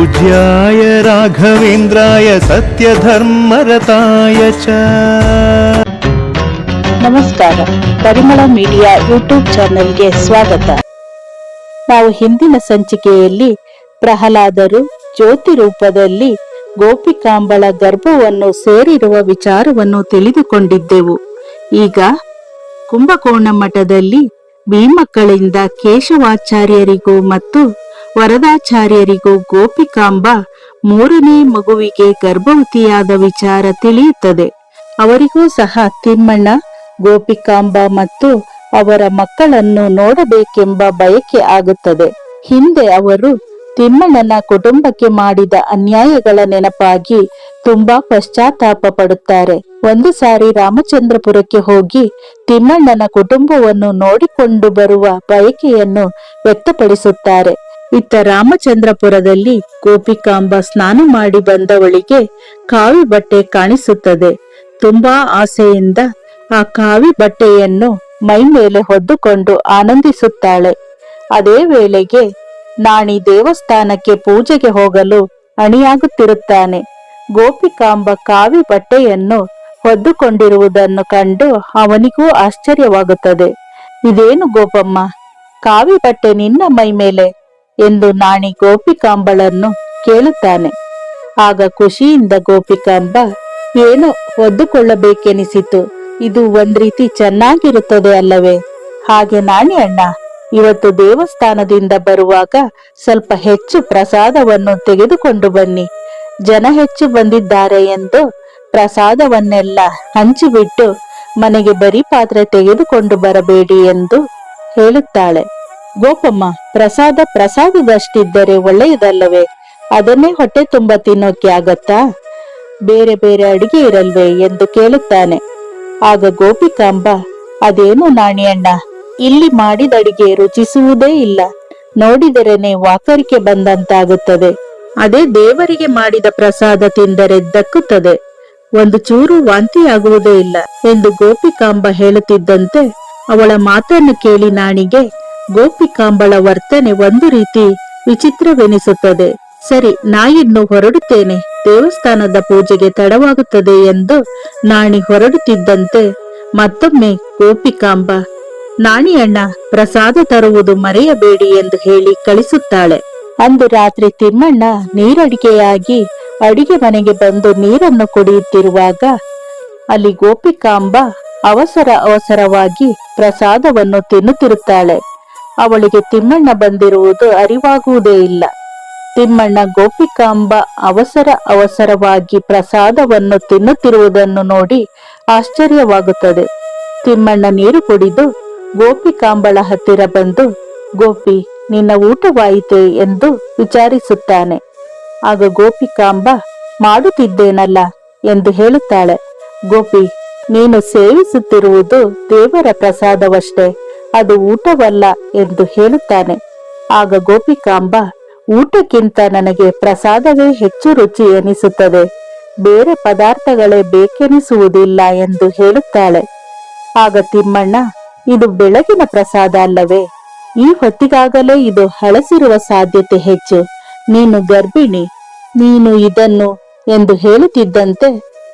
पूज्याय राघवेन्द्राय सत्यधर्मरताय च ನಮಸ್ಕಾರ ಪರಿಮಳ ಮೀಡಿಯಾ ಯೂಟ್ಯೂಬ್ ಚಾನೆಲ್ಗೆ ಸ್ವಾಗತ ನಾವು ಹಿಂದಿನ ಸಂಚಿಕೆಯಲ್ಲಿ ಪ್ರಹ್ಲಾದರು ಜ್ಯೋತಿ ರೂಪದಲ್ಲಿ ಗೋಪಿಕಾಂಬಳ ಗರ್ಭವನ್ನು ಸೇರಿರುವ ವಿಚಾರವನ್ನು ತಿಳಿದುಕೊಂಡಿದ್ದೆವು ಈಗ ಕುಂಭಕೋಣ ಮಠದಲ್ಲಿ ಭೀಮಕ್ಕಳಿಂದ ಕೇಶವಾಚಾರ್ಯರಿಗೂ ಮತ್ತು ವರದಾಚಾರ್ಯರಿಗೂ ಗೋಪಿಕಾಂಬ ಮೂರನೇ ಮಗುವಿಗೆ ಗರ್ಭವತಿಯಾದ ವಿಚಾರ ತಿಳಿಯುತ್ತದೆ. ಅವರಿಗೂ ಸಹ ತಿಮ್ಮಣ್ಣ, ಗೋಪಿಕಾಂಬ ಮತ್ತು ಅವರ ಮಕ್ಕಳನ್ನು ನೋಡಬೇಕೆಂಬ ಬಯಕೆ ಆಗುತ್ತದೆ. ಹಿಂದೆ ಅವರು ತಿಮ್ಮಣ್ಣನ ಕುಟುಂಬಕ್ಕೆ ಮಾಡಿದ ಅನ್ಯಾಯಗಳ ನೆನಪಾಗಿ ತುಂಬಾ ಪಶ್ಚಾತ್ತಾಪ ಪಡುತ್ತಾರೆ. ಒಂದು ಸಾರಿ ರಾಮಚಂದ್ರಪುರಕ್ಕೆ ಹೋಗಿ ತಿಮ್ಮಣ್ಣನ ಕುಟುಂಬವನ್ನು ನೋಡಿಕೊಂಡು ಬರುವ ಬಯಕೆಯನ್ನು ವ್ಯಕ್ತಪಡಿಸುತ್ತಾರೆ. ಇತ್ತ ರಾಮಚಂದ್ರಪುರದಲ್ಲಿ ಗೋಪಿಕಾಂಬ ಸ್ನಾನ ಮಾಡಿ ಬಂದವಳಿಗೆ ಕಾವಿ ಬಟ್ಟೆ ಕಾಣಿಸುತ್ತದೆ. ತುಂಬಾ ಆಸೆಯಿಂದ ಆ ಕಾವಿ ಬಟ್ಟೆಯನ್ನು ಮೈ ಮೇಲೆ ಹೊದ್ದುಕೊಂಡು ಆನಂದಿಸುತ್ತಾಳೆ. ಅದೇ ವೇಳೆಗೆ ನಾಣಿ ದೇವಸ್ಥಾನಕ್ಕೆ ಪೂಜೆಗೆ ಹೋಗಲು ಅಣಿಯಾಗುತ್ತಿರುತ್ತಾನೆ. ಗೋಪಿಕಾಂಬ ಕಾವಿ ಬಟ್ಟೆಯನ್ನು ಹೊದ್ದುಕೊಂಡಿರುವುದನ್ನು ಕಂಡು ಅವನಿಗೂ ಆಶ್ಚರ್ಯವಾಗುತ್ತದೆ. ಇದೇನು ಗೋಪಮ್ಮ? ಕಾವಿ ಬಟ್ಟೆ ನಿನ್ನ ಮೈ ಮೇಲೆ ಎಂದು ನಾಣಿ ಗೋಪಿಕಾಂಬಳನ್ನು ಕೇಳುತ್ತಾನೆ. ಆಗ ಖುಷಿಯಿಂದ ಗೋಪಿಕಾಂಬ, ಏನು ಒದ್ದುಕೊಳ್ಳಬೇಕೆನಿಸಿತು ಇದು ಒಂದ್ ರೀತಿ ಚೆನ್ನಾಗಿರುತ್ತದೆ ಅಲ್ಲವೇ? ಹಾಗೆ ನಾಣಿ ಅಣ್ಣ, ಇವತ್ತು ದೇವಸ್ಥಾನದಿಂದ ಬರುವಾಗ ಸ್ವಲ್ಪ ಹೆಚ್ಚು ಪ್ರಸಾದವನ್ನು ತೆಗೆದುಕೊಂಡು ಬನ್ನಿ. ಜನ ಹೆಚ್ಚು ಬಂದಿದ್ದಾರೆ ಎಂದು ಪ್ರಸಾದವನ್ನೆಲ್ಲ ಹಂಚಿಬಿಟ್ಟು ಮನೆಗೆ ಬರೀ ಪಾತ್ರೆ ತೆಗೆದುಕೊಂಡು ಬರಬೇಡಿ ಎಂದು ಹೇಳುತ್ತಾಳೆ. ಗೋಪಮ್ಮ, ಪ್ರಸಾದ ಪ್ರಸಾದದಷ್ಟಿದ್ದರೆ ಒಳ್ಳೆಯದಲ್ಲವೇ? ಅದನ್ನೇ ಹೊಟ್ಟೆ ತುಂಬ ತಿನ್ನೋಕೆ ಆಗತ್ತಾ? ಬೇರೆ ಬೇರೆ ಅಡಿಗೆ ಇರಲ್ವೇ ಎಂದು ಕೇಳುತ್ತಾನೆ. ಆಗ ಗೋಪಿಕಾಂಬ, ಅದೇನು ನಾಣಿಯಣ್ಣ? ಇಲ್ಲಿ ಮಾಡಿದ ಅಡಿಗೆ ರುಚಿಸುವುದೇ ಇಲ್ಲ. ನೋಡಿದರೇನೆ ವಾಕರಿಕೆ ಬಂದಂತಾಗುತ್ತದೆ. ಅದೇ ದೇವರಿಗೆ ಮಾಡಿದ ಪ್ರಸಾದ ತಿಂದರೆ ದಕ್ಕುತ್ತದೆ. ಒಂದು ಚೂರು ವಾಂತಿಯಾಗುವುದೇ ಇಲ್ಲ ಎಂದು ಗೋಪಿಕಾಂಬ ಹೇಳುತ್ತಿದ್ದಂತೆ ಅವಳ ಮಾತನ್ನು ಕೇಳಿ ನಾಣಿಗೆ ಗೋಪಿಕಾಂಬಳ ವರ್ತನೆ ಒಂದು ರೀತಿ ವಿಚಿತ್ರವೆನಿಸುತ್ತದೆ. ಸರಿ ನಾಯಿನ್ನು ಹೊರಡುತ್ತೇನೆ. ದೇವಸ್ಥಾನದ ಪೂಜೆಗೆ ತಡವಾಗುತ್ತದೆ ಎಂದು ನಾಣಿ ಹೊರಡುತ್ತಿದ್ದಂತೆ ಮತ್ತೊಮ್ಮೆ ಗೋಪಿಕಾಂಬ, ನಾಣಿಯಣ್ಣ, ಪ್ರಸಾದ ತರುವುದು ಮರೆಯಬೇಡಿ ಎಂದು ಹೇಳಿ ಕಳಿಸುತ್ತಾಳೆ. ಅಂದು ರಾತ್ರಿ ತಿಮ್ಮಣ್ಣ ನೀರಡಿಕೆಯಾಗಿ ಅಡಿಗೆ ಮನೆಗೆ ಬಂದು ನೀರನ್ನು ಕುಡಿಯುತ್ತಿರುವಾಗ ಅಲ್ಲಿ ಗೋಪಿಕಾಂಬ ಅವಸರ ಅವಸರವಾಗಿ ಪ್ರಸಾದವನ್ನು ತಿನ್ನುತ್ತಿರುತ್ತಾಳೆ. ಅವಳಿಗೆ ತಿಮ್ಮಣ್ಣ ಬಂದಿರುವುದು ಅರಿವಾಗುವುದೇ ಇಲ್ಲ. ತಿಮ್ಮಣ್ಣ ಗೋಪಿಕಾಂಬ ಅವಸರ ಅವಸರವಾಗಿ ಪ್ರಸಾದವನ್ನು ತಿನ್ನುತ್ತಿರುವುದನ್ನು ನೋಡಿ ಆಶ್ಚರ್ಯವಾಗುತ್ತದೆ. ತಿಮ್ಮಣ್ಣ ನೀರು ಕುಡಿದು ಗೋಪಿಕಾಂಬಳ ಹತ್ತಿರ ಬಂದು, ಗೋಪಿ, ನಿನ್ನ ಊಟವಾಯಿತೆ? ಎಂದು ವಿಚಾರಿಸುತ್ತಾನೆ. ಆಗ ಗೋಪಿಕಾಂಬ, ಮಾಡುತ್ತಿದ್ದೇನಲ್ಲ? ಎಂದು ಹೇಳುತ್ತಾಳೆ. ಗೋಪಿ, ನೀನು ಸೇವಿಸುತ್ತಿರುವುದು ದೇವರ ಪ್ರಸಾದವಷ್ಟೇ. ಅದು ಊಟವಲ್ಲ ಎಂದು ಹೇಳುತ್ತಾನೆ. ಆಗ ಗೋಪಿಕಾಂಬ, ಊಟಕ್ಕಿಂತ ನನಗೆ ಪ್ರಸಾದವೇ ಹೆಚ್ಚು ರುಚಿ ಎನಿಸುತ್ತದೆ. ಬೇರೆ ಪದಾರ್ಥಗಳೇ ಬೇಕೆನಿಸುವುದಿಲ್ಲ ಎಂದು ಹೇಳುತ್ತಾಳೆ. ಆಗ ತಿಮ್ಮಣ್ಣ, ಇದು ಬೆಳಗಿನ ಪ್ರಸಾದ ಅಲ್ಲವೇ? ಈ ಹೊತ್ತಿಗಾಗಲೇ ಇದು ಹಳಸಿರುವ ಸಾಧ್ಯತೆ ಹೆಚ್ಚು. ನೀನು ಗರ್ಭಿಣಿ, ನೀನು ಇದನ್ನು ಎಂದು ಹೇಳುತ್ತಿದ್ದಂತೆ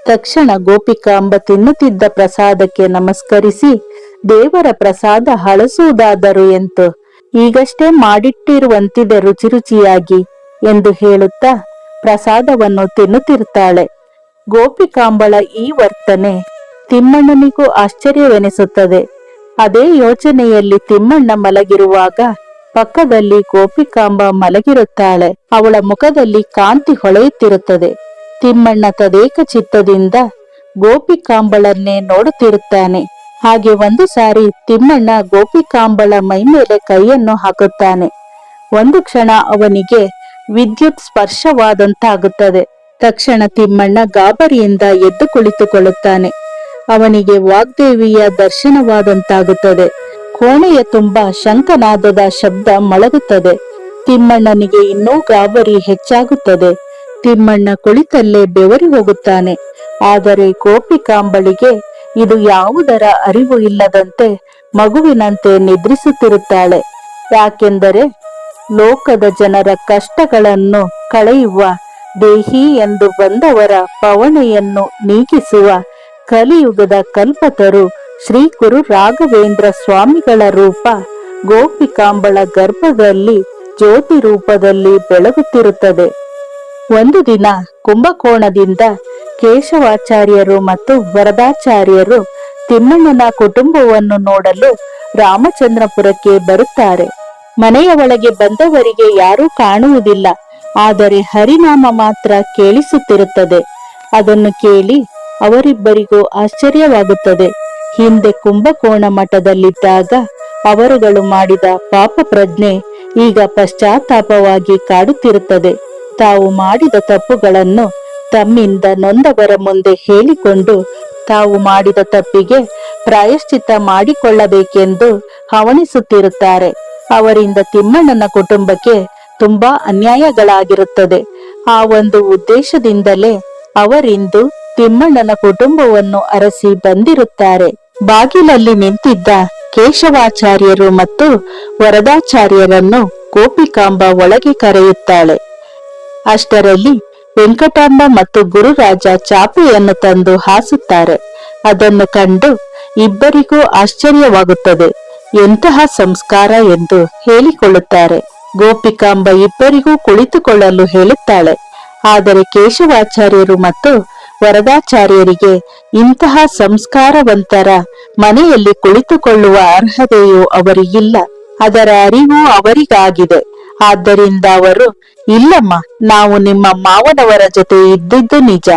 ತಕ್ಷಣ ಗೋಪಿಕಾಂಬ ತಿನ್ನುತ್ತಿದ್ದ ಪ್ರಸಾದಕ್ಕೆ ನಮಸ್ಕರಿಸಿ ದೇವರ ಪ್ರಸಾದ ಹಳಸುವುದಾದರು ಎಂತು. ಈಗಷ್ಟೇ ಮಾಡಿಟ್ಟಿರುವಂತಿದೆ ರುಚಿ ರುಚಿಯಾಗಿ ಎಂದು ಹೇಳುತ್ತಾ ಪ್ರಸಾದವನ್ನು ತಿನ್ನುತ್ತಿರುತ್ತಾಳೆ. ಗೋಪಿಕಾಂಬಳ ಈ ವರ್ತನೆ ತಿಮ್ಮಣ್ಣನಿಗೂ ಆಶ್ಚರ್ಯವೆನಿಸುತ್ತದೆ. ಅದೇ ಯೋಚನೆಯಲ್ಲಿ ತಿಮ್ಮಣ್ಣ ಮಲಗಿರುವಾಗ ಪಕ್ಕದಲ್ಲಿ ಗೋಪಿಕಾಂಬ ಮಲಗಿರುತ್ತಾಳೆ. ಅವಳ ಮುಖದಲ್ಲಿ ಕಾಂತಿ ಹೊಳೆಯುತ್ತಿರುತ್ತದೆ. ತಿಮ್ಮಣ್ಣ ತದೇಕ ಚಿತ್ತದಿಂದ ಗೋಪಿಕಾಂಬಳನ್ನೇ ನೋಡುತ್ತಿರುತ್ತಾನೆ. ಹಾಗೆ ಒಂದು ಸಾರಿ ತಿಮ್ಮಣ್ಣ ಗೋಪಿಕಾಂಬಳ ಮೈಮೇಲೆ ಕೈಯನ್ನು ಹಾಕುತ್ತಾನೆ. ಒಂದು ಕ್ಷಣ ಅವನಿಗೆ ವಿದ್ಯುತ್ ಸ್ಪರ್ಶವಾದಂತಾಗುತ್ತದೆ. ತಕ್ಷಣ ತಿಮ್ಮಣ್ಣ ಗಾಬರಿಯಿಂದ ಎದ್ದು ಕುಳಿತುಕೊಳ್ಳುತ್ತಾನೆ. ಅವನಿಗೆ ವಾಗ್ದೇವಿಯ ದರ್ಶನವಾದಂತಾಗುತ್ತದೆ. ಕೋಣೆಯ ತುಂಬ ಶಂಖನಾದದ ಶಬ್ದ ಮೊಳಗುತ್ತದೆ ತಿಮ್ಮಣ್ಣನಿಗೆ ಇನ್ನೂ ಗಾಬರಿ ಹೆಚ್ಚಾಗುತ್ತದೆ. ತಿಮ್ಮಣ್ಣ ಕುಳಿತಲ್ಲೇ ಬೆವರಿ ಹೋಗುತ್ತಾನೆ. ಆದರೆ ಗೋಪಿಕಾಂಬಳಿಗೆ ಇದು ಯಾವುದರ ಅರಿವು ಇಲ್ಲದಂತೆ ಮಗುವಿನಂತೆ ನಿದ್ರಿಸುತ್ತಿರುತ್ತಾಳೆ. ಯಾಕೆಂದರೆ ಲೋಕದ ಜನರ ಕಷ್ಟಗಳನ್ನು ಕಳೆಯುವ ದೇಹಿ ಎಂದು ಬಂದವರ ಪವಣೆಯನ್ನು ನೀಗಿಸುವ ಕಲಿಯುಗದ ಕಲ್ಪತರು ಶ್ರೀ ಗುರು ರಾಘವೇಂದ್ರ ಸ್ವಾಮಿಗಳ ರೂಪ ಗೋಪಿಕಾಂಬಳ ಗರ್ಭದಲ್ಲಿ ಜ್ಯೋತಿ ರೂಪದಲ್ಲಿ ಬೆಳಗುತ್ತಿರುತ್ತದೆ. ಒಂದು ದಿನ ಕುಂಭಕೋಣದಿಂದ ಕೇಶವಾಚಾರ್ಯರು ಮತ್ತು ವರದಾಚಾರ್ಯರು ತಿಮ್ಮಣ್ಣನ ಕುಟುಂಬವನ್ನು ನೋಡಲು ರಾಮಚಂದ್ರಪುರಕ್ಕೆ ಬರುತ್ತಾರೆ. ಮನೆಯ ಒಳಗೆ ಬಂದವರಿಗೆ ಯಾರೂ ಕಾಣುವುದಿಲ್ಲ. ಆದರೆ ಹರಿನಾಮ ಮಾತ್ರ ಕೇಳಿಸುತ್ತಿರುತ್ತದೆ. ಅದನ್ನು ಕೇಳಿ ಅವರಿಬ್ಬರಿಗೂ ಆಶ್ಚರ್ಯವಾಗುತ್ತದೆ. ಹಿಂದೆ ಕುಂಭಕೋಣ ಮಠದಲ್ಲಿದ್ದಾಗ ಅವರುಗಳು ಮಾಡಿದ ಪಾಪ ಪ್ರಜ್ಞೆ ಈಗ ಪಶ್ಚಾತ್ತಾಪವಾಗಿ ಕಾಡುತ್ತಿರುತ್ತದೆ. ತಾವು ಮಾಡಿದ ತಪ್ಪುಗಳನ್ನು ತಮ್ಮಿಂದ ನೊಂದವರ ಮುಂದೆ ಹೇಳಿಕೊಂಡು ತಾವು ಮಾಡಿದ ತಪ್ಪಿಗೆ ಪ್ರಾಯಶ್ಚಿತ್ತ ಮಾಡಿಕೊಳ್ಳಬೇಕೆಂದು ಹವಣಿಸುತ್ತಿರುತ್ತಾರೆ. ಅವರಿಂದ ತಿಮ್ಮಣ್ಣನ ಕುಟುಂಬಕ್ಕೆ ತುಂಬಾ ಅನ್ಯಾಯಗಳಾಗಿರುತ್ತದೆ. ಆ ಒಂದು ಉದ್ದೇಶದಿಂದಲೇ ಅವರಿಂದು ತಿಮ್ಮಣ್ಣನ ಕುಟುಂಬವನ್ನು ಅರಸಿ ಬಂದಿರುತ್ತಾರೆ. ಬಾಗಿಲಲ್ಲಿ ನಿಂತಿದ್ದ ಕೇಶವಾಚಾರ್ಯರು ಮತ್ತು ವರದಾಚಾರ್ಯರನ್ನು ಗೋಪಿಕಾಂಬ ಒಳಗೆ ಕರೆಯುತ್ತಾಳೆ. ಅಷ್ಟರಲ್ಲಿ ವೆಂಕಟಾಂಬ ಮತ್ತು ಗುರುರಾಜ ಚಾಪೆಯನ್ನು ತಂದು ಹಾಸುತ್ತಾರೆ. ಅದನ್ನು ಕಂಡು ಇಬ್ಬರಿಗೂ ಆಶ್ಚರ್ಯವಾಗುತ್ತದೆ. ಎಂತಹ ಸಂಸ್ಕಾರ ಎಂದು ಹೇಳಿಕೊಳ್ಳುತ್ತಾರೆ. ಗೋಪಿಕಾಂಬ ಇಬ್ಬರಿಗೂ ಕುಳಿತುಕೊಳ್ಳಲು ಹೇಳುತ್ತಾಳೆ. ಆದರೆ ಕೇಶವಾಚಾರ್ಯರು ಮತ್ತು ವರದಾಚಾರ್ಯರಿಗೆ ಇಂತಹ ಸಂಸ್ಕಾರವಂತರ ಮನೆಯಲ್ಲಿ ಕುಳಿತುಕೊಳ್ಳುವ ಅರ್ಹತೆಯೂ ಅವರಿಗಿಲ್ಲ. ಅದರ ಅರಿವು ಅವರಿಗಾಗಿದೆ. ಆದ್ದರಿಂದ ಅವರು, ಇಲ್ಲಮ್ಮ, ನಾವು ನಿಮ್ಮ ಮಾವನವರ ಜೊತೆ ಇದ್ದಿದ್ದು ನಿಜ.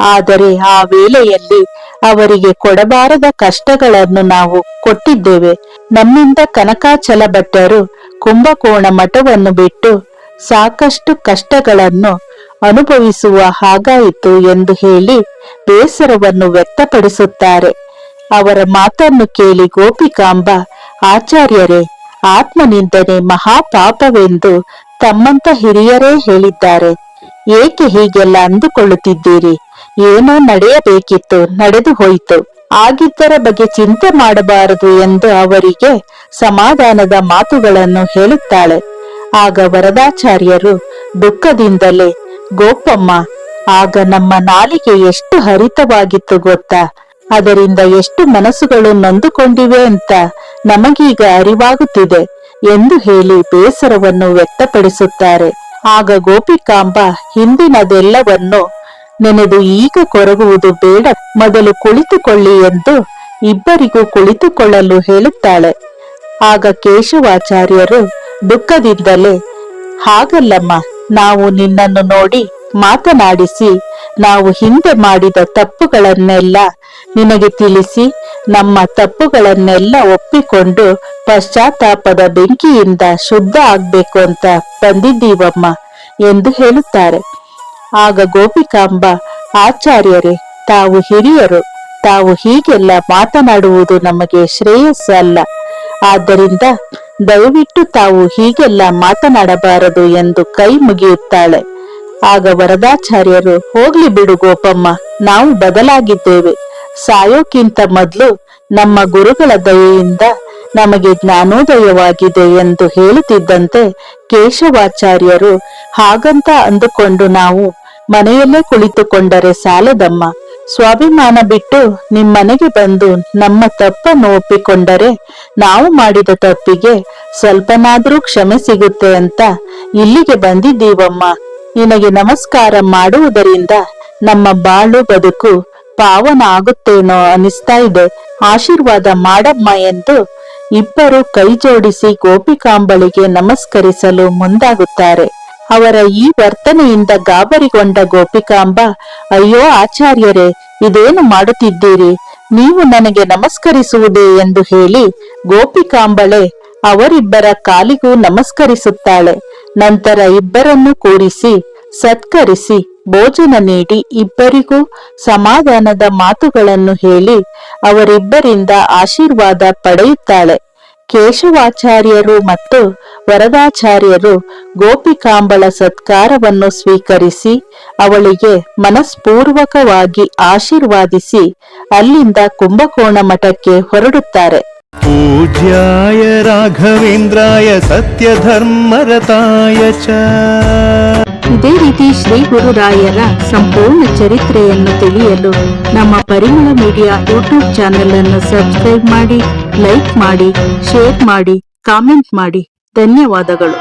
ಆದರೆ ಆ ವೇಳೆಯಲ್ಲಿ ಅವರಿಗೆ ಕೊಡಬಾರದ ಕಷ್ಟಗಳನ್ನು ನಾವು ಕೊಟ್ಟಿದ್ದೇವೆ. ನಮ್ಮಿಂದ ಕನಕಾಚಲ ಭಟ್ಟರು ಕುಂಭಕೋಣ ಮಠವನ್ನು ಬಿಟ್ಟು ಸಾಕಷ್ಟು ಕಷ್ಟಗಳನ್ನು ಅನುಭವಿಸುವ ಹಾಗಾಯಿತು ಎಂದು ಹೇಳಿ ಬೇಸರವನ್ನು ವ್ಯಕ್ತಪಡಿಸುತ್ತಾರೆ. ಅವರ ಮಾತನ್ನು ಕೇಳಿ ಗೋಪಿಕಾಂಬ, ಆಚಾರ್ಯರೇ ಆತ್ಮನಿಂದನೆ ಮಹಾಪಾಪವೆಂದು ತಮ್ಮಂತ ಹಿರಿಯರೇ ಹೇಳಿದ್ದಾರೆ. ಏಕೆ ಹೀಗೆಲ್ಲ ಅಂದುಕೊಳ್ಳುತ್ತಿದ್ದೀರಿ? ಏನೋ ನಡೆಯಬೇಕಿತ್ತು, ನಡೆದು ಹೋಯಿತು. ಆಗಿದ್ದರ ಬಗ್ಗೆ ಚಿಂತೆ ಮಾಡಬಾರದು ಎಂದು ಅವರಿಗೆ ಸಮಾಧಾನದ ಮಾತುಗಳನ್ನು ಹೇಳುತ್ತಾಳೆ. ಆಗ ವರದಾಚಾರ್ಯರು, ದುಃಖದಿಂದಲೇ ಗೋಪಮ್ಮ, ಆಗ ನಮ್ಮ ನಾಲಿಗೆ ಎಷ್ಟು ಹರಿತವಾಗಿತ್ತು ಗೊತ್ತಾ? ಅದರಿಂದ ಎಷ್ಟು ಮನಸ್ಸುಗಳು ನೊಂದುಕೊಂಡಿವೆ ಅಂತ ನಮಗೀಗ ಅರಿವಾಗುತ್ತಿದೆ ಎಂದು ಹೇಳಿ ಬೇಸರವನ್ನು ವ್ಯಕ್ತಪಡಿಸುತ್ತಾರೆ. ಆಗ ಗೋಪಿಕಾಂಬ ಹಿಂದಿನದೆಲ್ಲವನ್ನು ನೆನೆದು ಈಗ ಕೊರಗುವುದು ಬೇಡ, ಮೊದಲು ಕುಳಿತುಕೊಳ್ಳಿ ಎಂದು ಇಬ್ಬರಿಗೂ ಕುಳಿತುಕೊಳ್ಳಲು ಹೇಳುತ್ತಾಳೆ. ಆಗ ಕೇಶವಾಚಾರ್ಯರು ದುಃಖದಿಂದಲೇ, ಹಾಗಲ್ಲಮ್ಮ, ನಾವು ನಿನ್ನನ್ನು ನೋಡಿ ಮಾತನಾಡಿಸಿ, ನಾವು ಹಿಂದೆ ಮಾಡಿದ ತಪ್ಪುಗಳನ್ನೆಲ್ಲ ನಿನಗೆ ತಿಳಿಸಿ, ನಮ್ಮ ತಪ್ಪುಗಳನ್ನೆಲ್ಲ ಒಪ್ಪಿಕೊಂಡು ಪಶ್ಚಾತ್ತಾಪದ ಬೆಂಕಿಯಿಂದ ಶುದ್ಧ ಆಗ್ಬೇಕು ಅಂತ ಬಂದಿದ್ದೀವಮ್ಮ ಎಂದು ಹೇಳುತ್ತಾರೆ. ಆಗ ಗೋಪಿಕಾಂಬ, ಆಚಾರ್ಯರೇ, ತಾವು ಹಿರಿಯರು, ತಾವು ಹೀಗೆಲ್ಲ ಮಾತನಾಡುವುದು ನಮಗೆ ಶ್ರೇಯಸ್ಸಲ್ಲ ಆದ್ದರಿಂದ ದಯವಿಟ್ಟು ತಾವು ಹೀಗೆಲ್ಲ ಮಾತನಾಡಬಾರದು ಎಂದು ಕೈ ಮುಗಿಯುತ್ತಾಳೆ. ಆಗ ವರದಾಚಾರ್ಯರು, ಹೋಗ್ಲಿ ಬಿಡು ಗೋಪಮ್ಮ, ನಾವು ಬದಲಾಗಿದ್ದೇವೆ. ಸಾಯೋಕ್ಕಿಂತ ಮೊದಲು ನಮ್ಮ ಗುರುಗಳ ದಯೆಯಿಂದ ನಮಗೆ ಜ್ಞಾನೋದಯವಾಗಿದೆ ಎಂದು ಹೇಳುತ್ತಿದ್ದಂತೆ ಕೇಶವಾಚಾರ್ಯರು, ಹಾಗಂತ ಅಂದುಕೊಂಡು ನಾವು ಮನೆಯಲ್ಲೇ ಕುಳಿತುಕೊಂಡರೆ ಸಾಲದಮ್ಮ. ಸ್ವಾಭಿಮಾನ ಬಿಟ್ಟು ನಿಮ್ಮನೆಗೆ ಬಂದು ನಮ್ಮ ತಪ್ಪನ್ನು ಒಪ್ಪಿಕೊಂಡರೆ ನಾವು ಮಾಡಿದ ತಪ್ಪಿಗೆ ಸ್ವಲ್ಪನಾದ್ರೂ ಕ್ಷಮೆ ಸಿಗುತ್ತೆ ಅಂತ ಇಲ್ಲಿಗೆ ಬಂದಿದ್ದೀವಮ್ಮ. ನಿನಗೆ ನಮಸ್ಕಾರ ಮಾಡುವುದರಿಂದ ನಮ್ಮ ಬಾಳು ಬದುಕು ಪಾವನ ಆಗುತ್ತೇನೋ ಅನಿಸ್ತಾ ಇದೆ. ಆಶೀರ್ವಾದ ಮಾಡಮ್ಮ ಎಂದು ಇಬ್ಬರು ಕೈ ಜೋಡಿಸಿ ಗೋಪಿಕಾಂಬಳಿಗೆ ನಮಸ್ಕರಿಸಲು ಮುಂದಾಗುತ್ತಾರೆ. ಅವರ ಈ ವರ್ತನೆಯಿಂದ ಗಾಬರಿಗೊಂಡ ಗೋಪಿಕಾಂಬ, ಅಯ್ಯೋ ಆಚಾರ್ಯರೇ, ಇದೇನು ಮಾಡುತ್ತಿದ್ದೀರಿ? ನೀವು ನನಗೆ ನಮಸ್ಕರಿಸುವುದೇ ಎಂದು ಹೇಳಿ ಗೋಪಿಕಾಂಬಳೆ ಅವರಿಬ್ಬರ ಕಾಲಿಗೂ ನಮಸ್ಕರಿಸುತ್ತಾಳೆ. ನಂತರ ಇಬ್ಬರನ್ನು ಕೂರಿಸಿ, ಸತ್ಕರಿಸಿ, ಭೋಜನ ನೀಡಿ ಇಬ್ಬರಿಗೂ ಸಮಾಧಾನದ ಮಾತುಗಳನ್ನು ಹೇಳಿ ಅವರಿಬ್ಬರಿಂದ ಆಶೀರ್ವಾದ ಪಡೆಯುತ್ತಾಳೆ. ಕೇಶವಾಚಾರ್ಯರು ಮತ್ತು ವರದಾಚಾರ್ಯರು ಗೋಪಿಕಾಂಬಳ ಸತ್ಕಾರವನ್ನು ಸ್ವೀಕರಿಸಿ ಅವಳಿಗೆ ಮನಸ್ಪೂರ್ವಕವಾಗಿ ಆಶೀರ್ವಾದಿಸಿ ಅಲ್ಲಿಂದ ಕುಂಭಕೋಣ ಮಠಕ್ಕೆ ಹೊರಡುತ್ತಾರೆ. पूज्याय राघवेन्द्राय सत्यधर्मरताय च ಇದೇ ರೀತಿ ಶ್ರೀ ಗುರುರಾಯರ ಸಂಪೂರ್ಣ ಚರಿತ್ರೆಯನ್ನು ತಿಳಿಯಲು ನಮ್ಮ ಪರಿಮಳ ಮೀಡಿಯಾ ಯೂಟ್ಯೂಬ್ ಚಾನೆಲ್ ಅನ್ನು ಸಬ್ಸ್ಕ್ರೈಬ್ ಮಾಡಿ ಲೈಕ್ ಮಾಡಿ ಶೇರ್ ಮಾಡಿ ಕಾಮೆಂಟ್ ಮಾಡಿ ಧನ್ಯವಾದಗಳು